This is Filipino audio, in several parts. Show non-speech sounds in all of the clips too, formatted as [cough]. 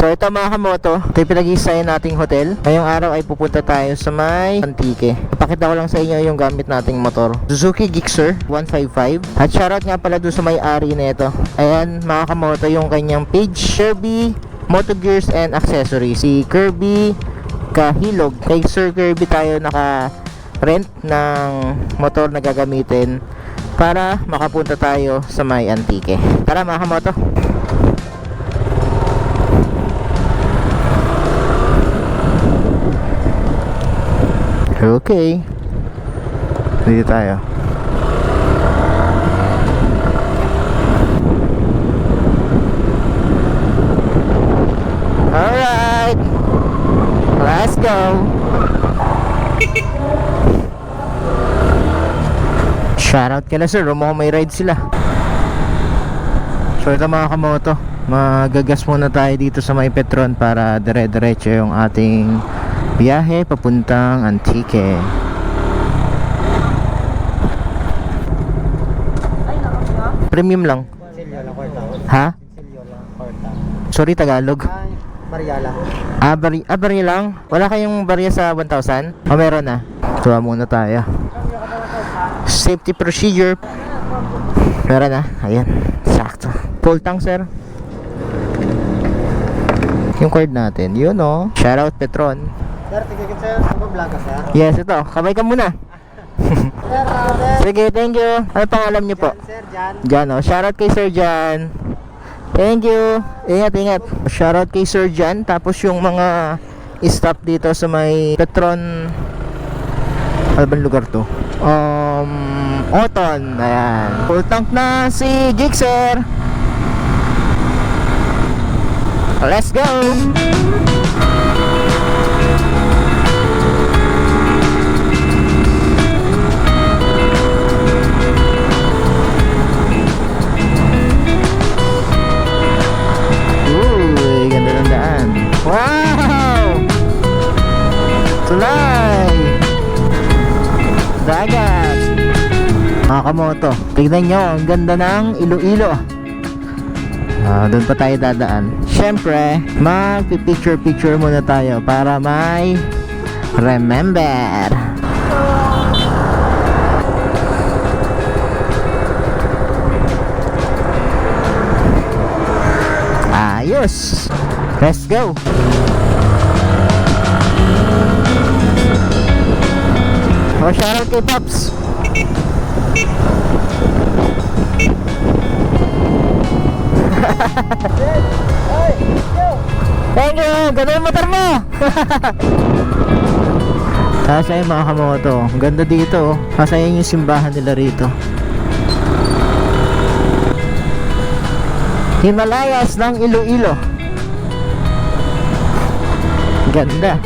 So ito mga kamoto, ito yung pinag-iisayan nating hotel. Ngayong araw ay pupunta tayo sa may Antique. Pakita ko lang sa inyo yung gamit nating motor. Suzuki Gixxer 155. At shoutout nga pala doon sa may-ari na ito. Ayan mga kamoto yung kanyang page. Kirby Moto Gears and Accessories. Si Kirby Kahilog. Kay Sir Kirby tayo naka rent ng motor na gagamitin para makapunta tayo sa may Antique. Tara mga kamoto. Okay. Dito tayo. Alright. Let's go. Shoutout kila sir, Romo may ride sila. So ito mga kamoto, magagas muna tayo dito sa may Petron para dire-diretso yung ating biyahe papuntang Antique. Premium lang. Lang. Ha? Lang. Sorry, Tagalog. Ay, Mariala. Ah, bari, ah, barya lang? Wala kayong barya sa 1,000? O meron na? Tuwa muna tayo. Safety procedure. Meron na. Ayan. Sakto. Full tank, sir. Yung card natin. Yun, oh. Shoutout, Petron. Sir, tigigit sir. Ano vlog ka sir? Yes, ito. Kamay ka muna. Sir, ah, sir. Sige, thank you. Ano pangalan niyo po? Jan, Sir, Jan. Jan, oh. Shoutout kay Sir Jan. Thank you. Ingat, ingat. Shoutout kay Sir Jan. Tapos yung mga staff dito sa may Petron. Ano bang lugar to? Um, Oton. Ayan. Full tank na si Gixer. Let's go! Wow! Tulay! Dagat! Mga kamoto, tignan nyo, ang ganda ng Iloilo. Ah, doon pa tayo dadaan. Siyempre, mag-picture-picture muna tayo para may remember. Ayos! Let's go! O, shoutout kay Pops! [laughs] Thank you! Ganda yung motor mo! [laughs] Sasaya mga kamoto. Ganda dito. oh. Sasaya yung simbahan nila rito. Himalayas ng Iloilo. Ganda.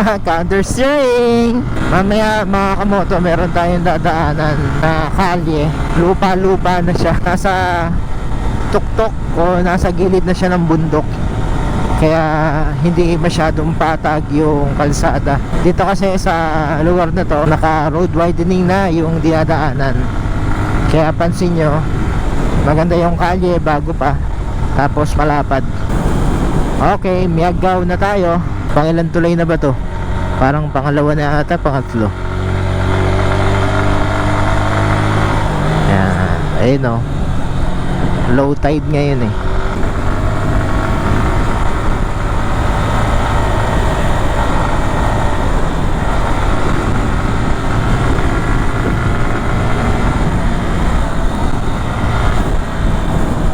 [laughs] counter steering mamaya mga kamoto meron tayong dadaanan na kalye. Lupa-lupa na siya. [laughs] Nasa tuktok o nasa gilid na siya ng bundok. Kaya hindi masyadong patag yung kalsada. Dito kasi sa lugar na to naka road widening na yung dinadaanan kaya pansin nyo maganda yung kalye bago pa tapos malapad. Okay miyagaw na tayo. Pangilan tulay na ba to? Parang pangalawa na ata pangatlo. Yan ayun o low tide ngayon eh.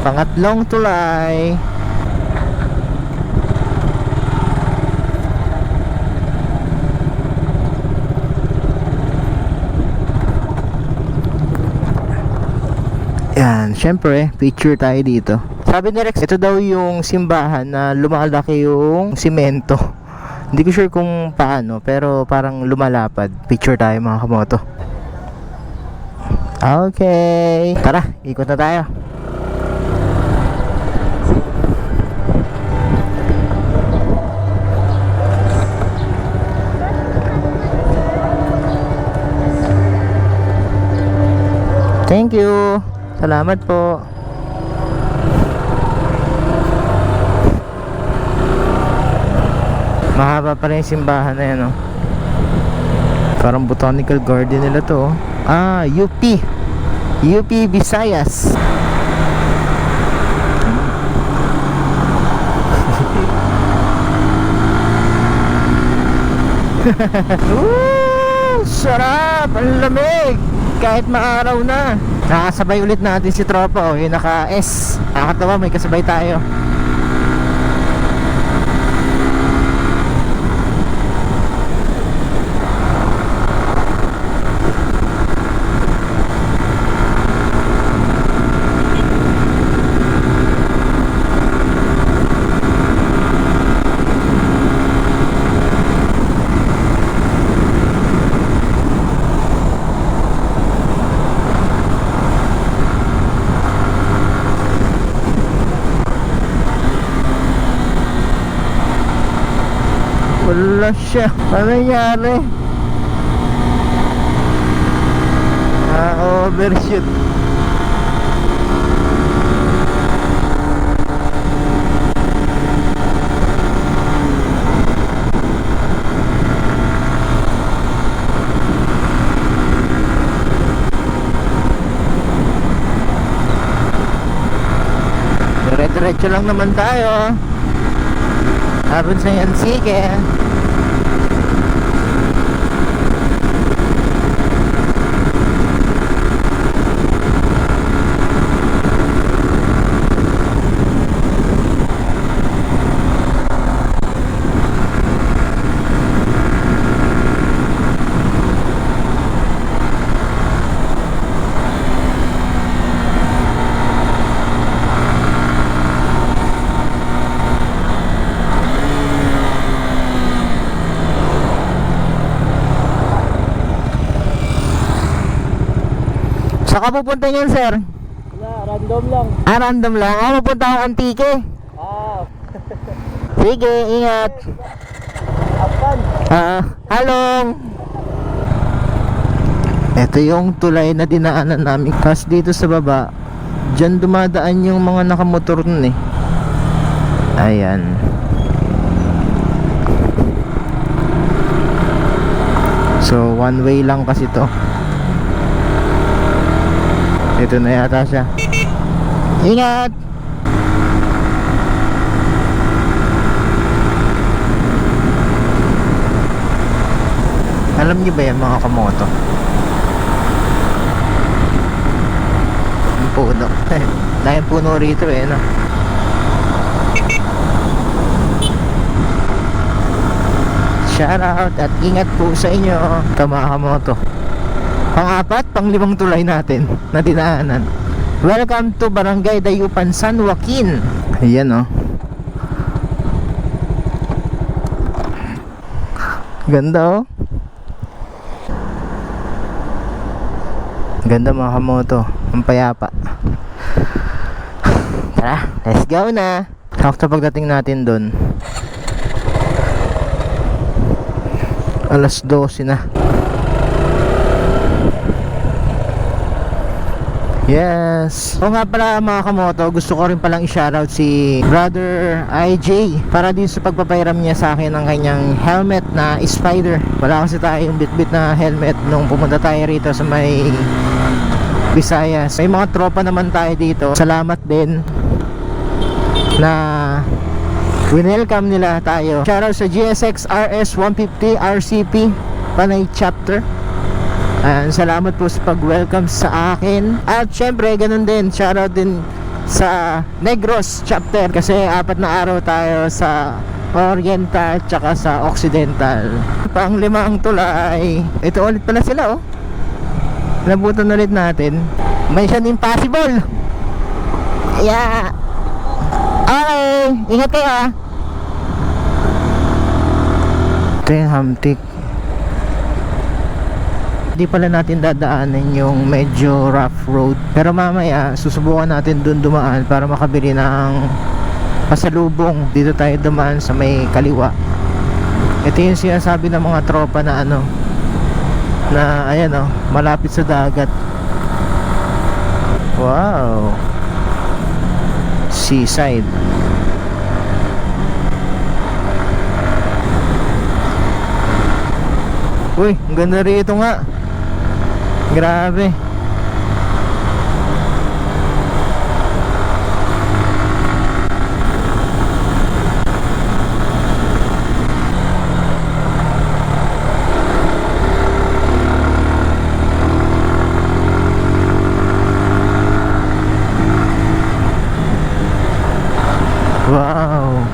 Pangatlong tulay syempre, picture tayo dito. Sabi ni Rex, ito daw yung simbahan na lumalaki yung simento. [laughs] Hindi ko sure kung paano, pero parang lumalapad. Picture tayo mga kamoto. Okay. Tara, ikot na tayo. Thank you. Salamat po. Mahaba pa rin simbahan na yan, oh. Parang botanical garden nila to, oh. Ah, UP. UP Visayas. [laughs] Woo! Sarap! Ang lamig! Kahit maaraw na. Nakasabay ulit natin si Tropa, oh. Yung naka-S. Nakakatawa, may kasabay tayo. Wala siya. Ano nangyari? Ah, overshoot. Dire-diretso lang naman tayo. Harun sa Yansike. Saka pupunta niyan, sir? Wala, random lang. Ah, random lang. Ah, pupunta ako Antique. Ah, [laughs] Sige, ingat. apan. Ah, halong. Ito yung tulay na dinaanan namin. Kas dito sa baba, dyan dumadaan yung mga nakamotor nun eh. Ayan. So, one way lang kasi to. Ito na yata siya. Ingat! Alam niyo ba yan mga kamoto? Ang puno. [laughs] Dahil puno rito eh, no? Shout out at ingat po sa inyo mga kamoto. Pang-apat, pang-limang tulay natin na dinaanan. Welcome to Barangay Dayupan San Joaquin. Ayan oh. Ganda oh. Ganda mga kamoto. Ang payapa. Tara, let's go na. Sakto pagdating natin doon. Alas 12 na. Yes. O nga pala mga kamoto, gusto ko rin palang i-shoutout si Brother IJ para din sa pagpapairam niya sa akin ng kanyang helmet na Spider. Wala kasi tayong bitbit na helmet nung pumunta tayo rito sa may Visayas. May mga tropa naman tayo dito. Salamat din na winelcome nila tayo. Shoutout sa GSX RS 150 RCP Panay Chapter. Ayan, salamat po sa pag-welcome sa akin. At syempre, ganun din, shoutout din sa Negros chapter kasi apat na araw tayo sa Oriental tsaka sa Occidental. Pang lima ang tulay. Ito ulit pala sila oh. Nabutan ulit natin. Mission Impossible. Yeah. Okay, ingat kayo ah. Ito yung hamtik. Hindi pala natin dadaanan yung medyo rough road. Pero mamaya, susubukan natin dun dumaan para makabili ng pasalubong. Dito tayo dumaan sa may kaliwa. Ito yung sinasabi ng mga tropa na ano, na ayan oh, malapit sa dagat. Wow. Seaside. Uy, ang ganda rito nga. Grabe. Wow.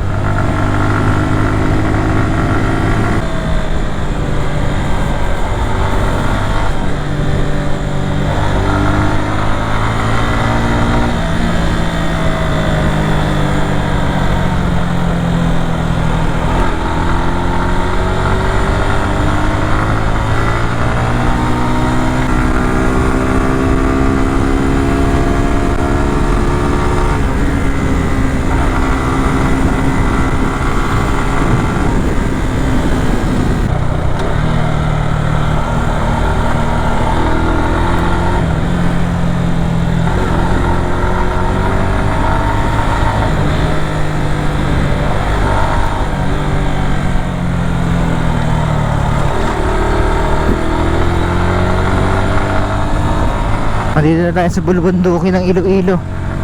Andito na tayo sa bulubundukin ng Iloilo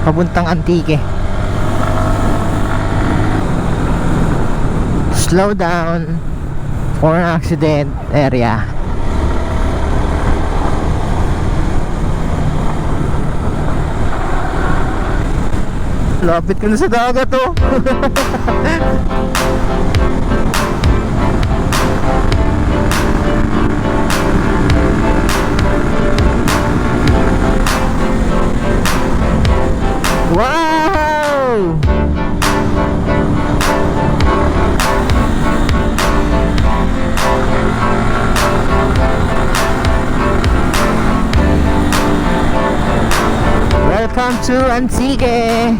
Papuntang Antique. Slow down For accident area. Lapit ko na sa dagat oh [laughs] Welcome to Antique!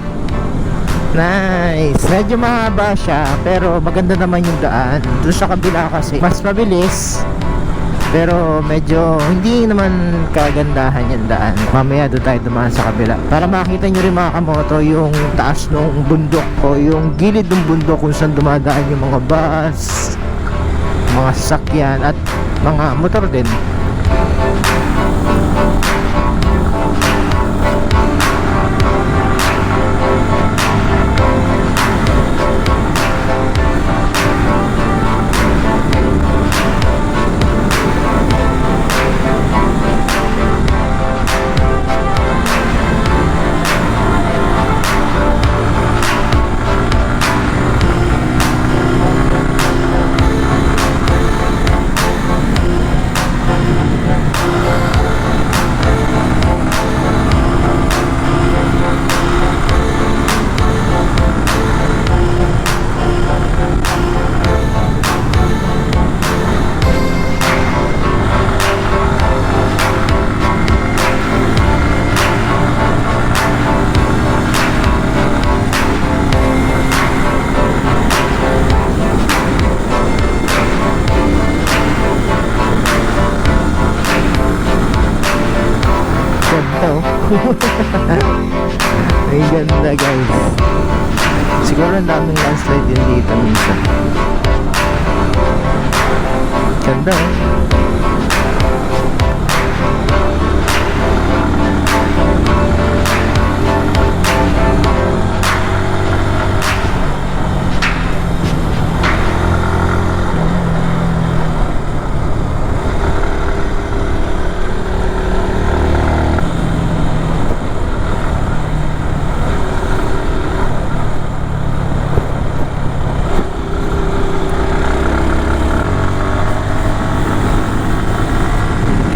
Nice! Medyo mahaba siya pero maganda naman yung daan. Doon sa kabila kasi mas mabilis pero medyo hindi naman kagandahan yung daan. Mamaya doon tayo dumaan sa kabila. Para makita nyo rin mga kamoto yung taas ng bundok o yung gilid ng bundok kung saan dumadaan yung mga bus, mga sasakyan at mga motor din. Siguro ang daming landslide din dito minsan. Ganda oh.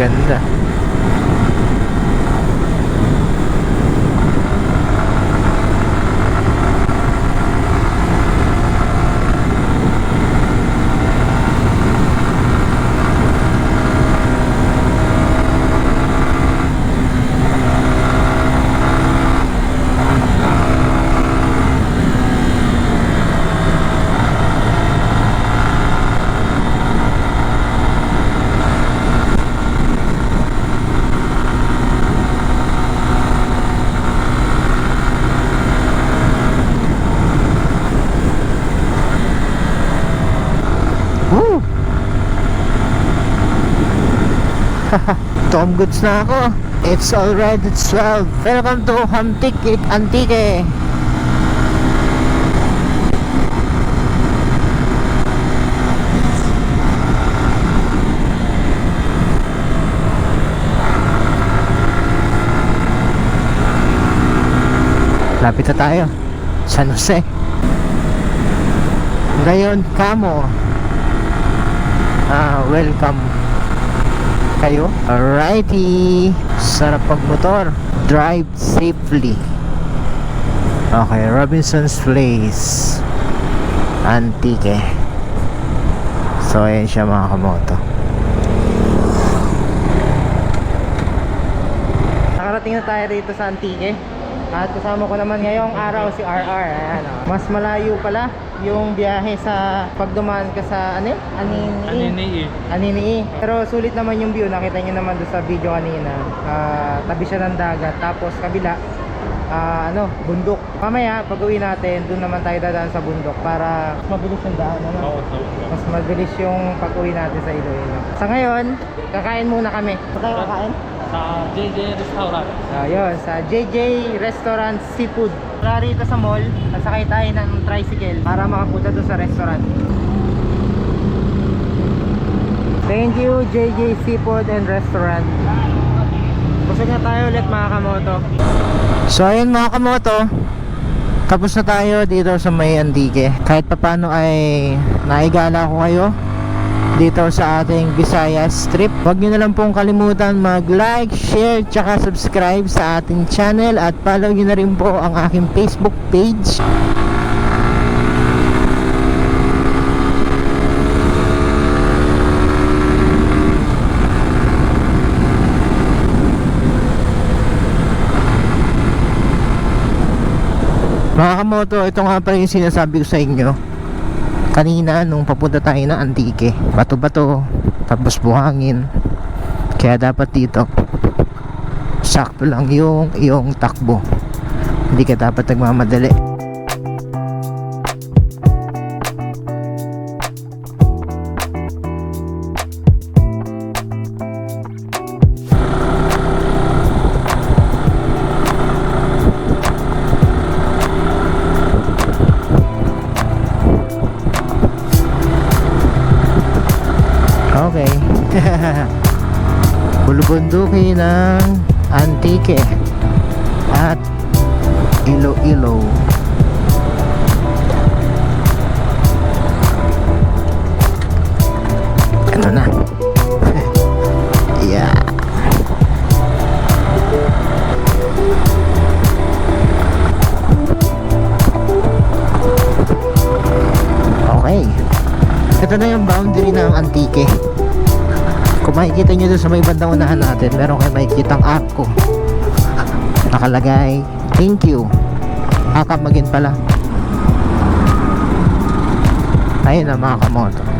真的。[laughs] Tom goods na ako. It's already 12. Welcome to Hamtik Antique. Lapit na tayo. San Jose. Ngayon, kamo. Ah, welcome kayo. Alrighty. Sarap pagmotor. Drive safely. Okay, Robinson's Place. Antique. So, ayan siya mga kamoto. Nakarating na tayo rito sa Antique. At kasama ko naman ngayong araw si RR. Ayan, oh. Mas malayo pala yung biyahe sa pagdumaan ka sa ano? Anini. Anini Anini. Pero sulit naman yung view. Nakita nyo naman doon sa video kanina. Ah, tabi siya ng dagat. Tapos kabila, ah, ano, bundok. Mamaya, pag uwi natin, doon naman tayo dadaan sa bundok para mas mabilis yung daan. Ano? Oo, Mas mabilis yung pag uwi natin sa Iloilo. Sa ngayon, kakain muna kami. Saan tayo kakain? Sa JJ Restaurant. Ayun, sa JJ Restaurant Seafood. Tara rito sa mall, sasakay tayo ng tricycle para makapunta doon sa restaurant. Thank you JJ Seafood and Restaurant. Busog na tayo ulit mga kamoto. So ayun mga kamoto, tapos na tayo dito sa may Antique. Kahit papano ay naigala ko kayo dito sa ating Visayas trip. Huwag nyo na lang pong kalimutan mag-like, share, tsaka subscribe sa ating channel at follow nyo na rin po ang aking Facebook page. Mga kamoto, ito nga pala yung sinasabi ko sa inyo kanina nung papunta tayo ng Antique bato-bato tapos buhangin. Kaya dapat dito sakto lang yung yung takbo. Hindi ka dapat nagmamadali Bulubunduki ng Antique at Iloilo. Ito na. [laughs] yeah. Okay. Ito na yung boundary ng Antique. Kung makikita nyo doon sa may bandang unahan natin, meron kayo makikita ang arko. [laughs] Nakalagay, thank you. Akap magin pala. Ayun na mga kamoto.